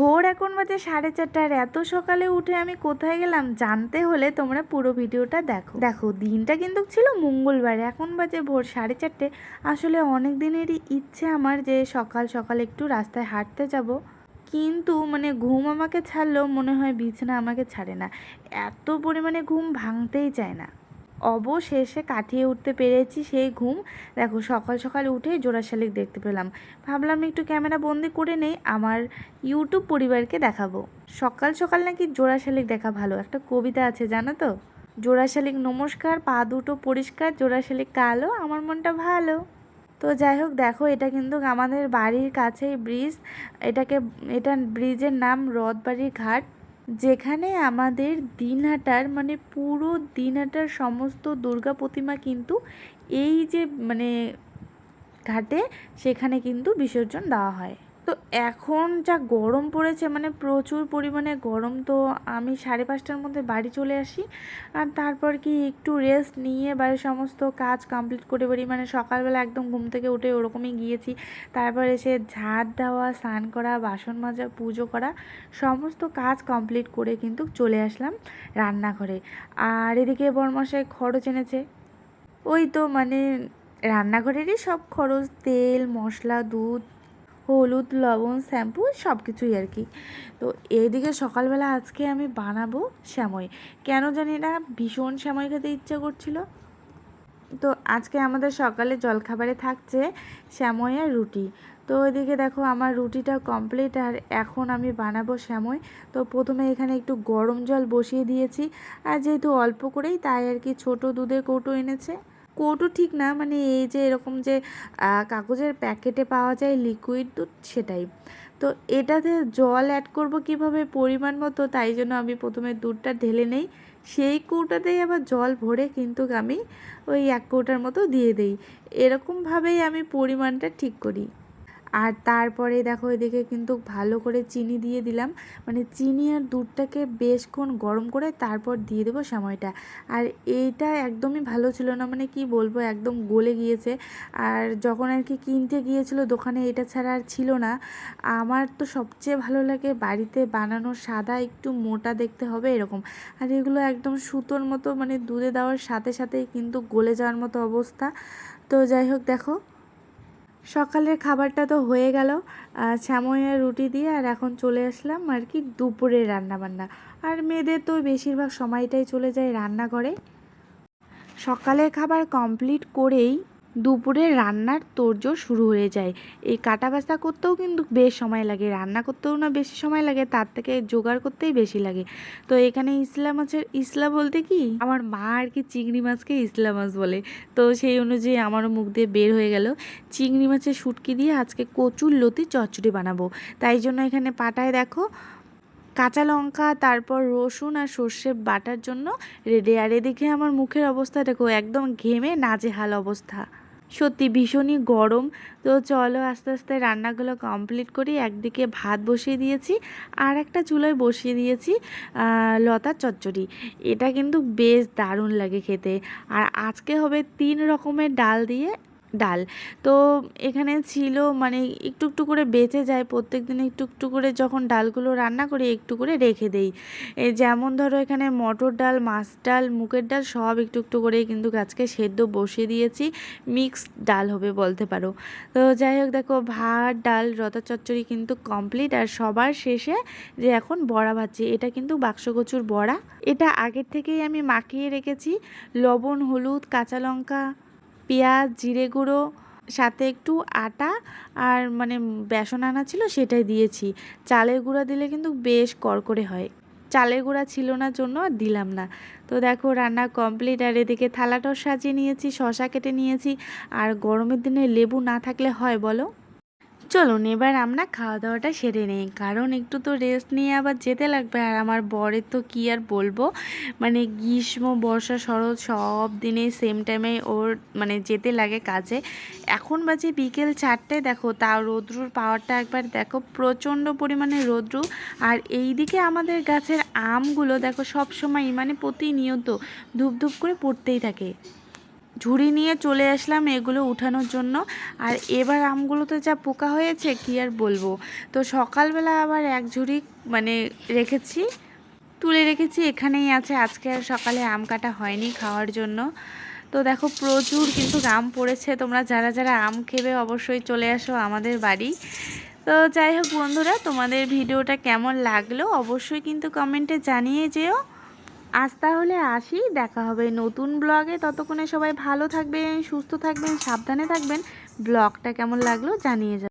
ভোর এখন বাজে সাড়ে চারটা আর এত সকালে উঠে আমি কোথায় গেলাম জানতে হলে তোমরা পুরো ভিডিওটা দেখো। দেখো, দিনটা কিন্তু ছিল মঙ্গলবার। এখন বাজে ভোর সাড়ে চারটে। আসলে অনেক দিনেরই ইচ্ছে আমার যে সকাল সকাল একটু রাস্তায় হাঁটতে যাব। কিন্তু মানে ঘুম আমাকে ছাড়লেও মনে হয় বিছানা আমাকে ছাড়ে না। এত পরিমাণে ঘুম ভাঙতেই চায় না। অবশেষে কাটিয়ে উঠতে পেরেছি সেই ঘুম। দেখো, সকাল সকাল উঠে জোড়া শালিক দেখতে পেলাম। ভাবলাম একটু ক্যামেরা বন্দি করে নেই, আমার ইউটিউব পরিবারকে দেখাবো। সকাল সকাল নাকি জোড়া শালিক দেখা ভালো। একটা কবিতা আছে, জানো তো? জোড়া শালিক নমস্কার, পা দুটো পরিষ্কার জোড়া শালিক কালো, আমার মনটা ভালো। তো যাই হোক, দেখো, এটা কিন্তু আমাদের বাড়ির কাছেই ব্রিজ। এটাকে, এটা ব্রিজের নাম রথবাড়ির ঘাট। যেখানে আমাদের দিনহাটার মানে পুরো দিনহাটার সমস্ত দুর্গা প্রতিমা কিন্তু এই যে মানে ঘাটে, সেখানে কিন্তু বিসর্জন দেওয়া হয়। তো এখন যা গরম পড়েছে মানে প্রচুর পরিমাণে গরম, তো আমি সাড়ে পাঁচটার মধ্যে বাড়ি চলে আসি। আর তারপর কি একটু রেস্ট নিয়ে বাড়ির সমস্ত কাজ কমপ্লিট করে বাড়ি মানে সকালবেলা একদম ঘুম থেকে উঠে ওরকমই গিয়েছি। তারপর এসে ঝাড় দেওয়া, স্নান করা, বাসন মাজা, পুজো করা, সমস্ত কাজ কমপ্লিট করে কিন্তু চলে আসলাম রান্নাঘরে। আর এদিকে বরমশাই খরচ এনেছে। ওই তো মানে রান্নাঘরেরই সব খরচ, তেল, মশলা, দুধ হলুদ, লবণ, শ্যাম্পু সব কিছুই আর কি। তো এইদিকে সকালবেলা আজকে আমি বানাবো শ্যামই। কেন জানি না, ভীষণ শ্যামই খেতে ইচ্ছা করছিল। তো আজকে আমাদের সকালে জলখাবারে থাকছে শ্যামই আর রুটি। তো ওইদিকে দেখো আমার রুটিটা কমপ্লিট আর এখন আমি বানাবো শ্যামই। তো প্রথমে এখানে একটু গরম জল বসিয়ে দিয়েছি। আর যেহেতু অল্প করেই, তাই আর কি ছোটো দুধের কৌটো এনেছে। কৌটো ঠিক না মানে এই যে এরকম যে কাগজের প্যাকেটে পাওয়া যায় লিকুইড দুধ সেটাই। তো এটাতে জল অ্যাড করব কীভাবে? পরিমাণ মতো, তাই জন্য আমি প্রথমে দুধটা ঢেলে নেই। সেই কৌটাতেই আবার জল ভরে কিন্তু আমি ওই এক কৌটার মতো দিয়ে দিই। এরকমভাবেই আমি পরিমাণটা ঠিক করি। আর তারপরে দেখো এদিকে কিন্তু ভালো করে চিনি দিয়ে দিলাম। মানে চিনি আর দুধটাকে বেশক্ষণ গরম করে তারপর দিয়ে দেবো সময়টা। আর এইটা একদমই ভালো ছিল না মানে কি বলব, একদম গলে গিয়েছে। আর যখন আর কি কিনতে গিয়েছিল দোকানে, এটা ছাড়া আর ছিল না। আমার তো সবচেয়ে ভালো লাগে বাড়িতে বানানো সাদা একটু মোটা দেখতে হবে এরকম। আর এগুলো একদম সুতোর মতো মানে দুধে দেওয়ার সাথে সাথেই কিন্তু গলে যাওয়ার মতো অবস্থা। তো যাই হোক, দেখো সকালের খাবারটা তো হয়ে গেল। শ্যামইয়ের রুটি দিয়ে আর এখন চলে আসলাম আর কি দুপুরের রান্নাবান্না। আর মেয়েদের তো বেশিরভাগ সময়টাই চলে যায় রান্নাঘরে। সকালের খাবার কমপ্লিট করেই দুপুরে রান্নার তোড়জোড় শুরু হয়ে যায়। এই কাটা বাছা করতেও কিন্তু বেশ সময় লাগে, রান্না করতেও না বেশি সময় লাগে, তার থেকে জোগাড় করতেই বেশি লাগে। তো এখানে ইসলা মাছের, ইসলা বলতে কি? আমার মা আর কি চিংড়ি মাছকে ইসলা মাছ বলে। তো সেই অনুযায়ী আমারও মুখ দিয়ে বের হয়ে গেল। চিংড়ি মাছের শুটকি দিয়ে আজকে কচুর লতি চচ্চড়ি বানাবো। তাই জন্য এখানে পাটায় দেখো, কাঁচা লঙ্কা, তারপর রসুন আর সর্ষে বাটার জন্য রেডি। আর এদিকে আমার মুখের অবস্থা দেখো, একদম ঘেমে নাজেহাল অবস্থা। সত্যি ভীষণই গরম। তো চলো আস্তে আস্তে রান্নাগুলো কমপ্লিট করি। একদিকে ভাত বসিয়ে দিয়েছি আর একটা চুলোয় বসিয়ে দিয়েছি লতা চচ্চড়ি। এটা কিন্তু বেশ দারুণ লাগে খেতে। আর আজকে হবে তিন রকমের ডাল দিয়ে ডাল। তো এখানে ছিল মানে একটু একটু করে বেঁচে যায় প্রত্যেক দিন একটু একটু করে যখন ডালগুলো রান্না করি একটু করে রেখে দেই। যেমন ধরো এখানে মটর ডাল, মাছ ডাল, মুগের ডাল সব একটু একটু করেই কিন্তু গাছকে সেদ্ধ বসিয়ে দিয়েছি। মিক্স ডাল হবে বলতে পারো। তো যাই হোক দেখো, ভাত, ডাল রতা চচ্চড়ি কিন্তু কমপ্লিট আর সবার শেষে যে এখন বড়া ভাজছি, এটা কিন্তু বাক্স কচুর বড়া। এটা আগের থেকেই আমি মাখিয়ে রেখেছি। লবণ, হলুদ, কাঁচা লঙ্কা পেঁয়াজ, জিরে গুঁড়ো, সাথে একটু আটা আর মানে বেসন আনা ছিল সেটাই দিয়েছি। চালের গুঁড়া দিলে কিন্তু বেশ করকরে হয়। চালের গুঁড়া ছিল না জন্য আর দিলাম না। তো দেখো রান্না কমপ্লিট আর এদিকে থালাটাও সাজিয়ে নিয়েছি শশা কেটে নিয়েছি। আর গরমের দিনে লেবু না থাকলে হয় বলো? চলুন, এবার আমরা খাওয়া দাওয়াটা সেরে নেই। কারণ একটু তো রেস্ট নিয়ে আবার যেতে লাগবে। আর আমার বরের তো কী আর বলব? মানে গ্রীষ্ম, বর্ষা, শরৎ সব দিনে সেম টাইমে ওর মানে যেতে লাগে কাজে। এখন বাজে বিকেল চারটে, দেখো তা রোদ্রুর পাওয়ারটা একবার দেখো, প্রচণ্ড পরিমাণে রোদ্রু। আর এই দিকে আমাদের গাছের আমগুলো দেখো সব সময় মানে প্রতিনিয়ত ধূপ ধূপ করে পড়তেই থাকে। ঝুড়ি নিয়ে চলে আসলাম এগুলো উঠানোর জন্য। আর এবার আমগুলোতে যা পোকা হয়েছে, কি আর বলব? তো সকালবেলা আবার এক ঝুড়ি মানে রেখেছি, তুলে রেখেছি, এখানেই আছে। আজকে আর সকালে আম কাটা হয়নি খাওয়ার জন্য। তো দেখো, প্রচুর কিন্তু আম পড়েছে। তোমরা যারা যারা আম খেবে অবশ্যই চলে আসো আমাদের বাড়ি। তো যাই হোক বন্ধুরা, তোমাদের ভিডিওটা কেমন লাগল অবশ্যই কিন্তু কমেন্টে জানিয়ে যেও। আজ তাহলে আসি, দেখা হবে নতুন ব্লগে। ততক্ষণে সবাই ভালো থাকবেন, সুস্থ থাকবেন, সাবধানে থাকবেন। ব্লগটা কেমন লাগল জানিয়ে যাবেন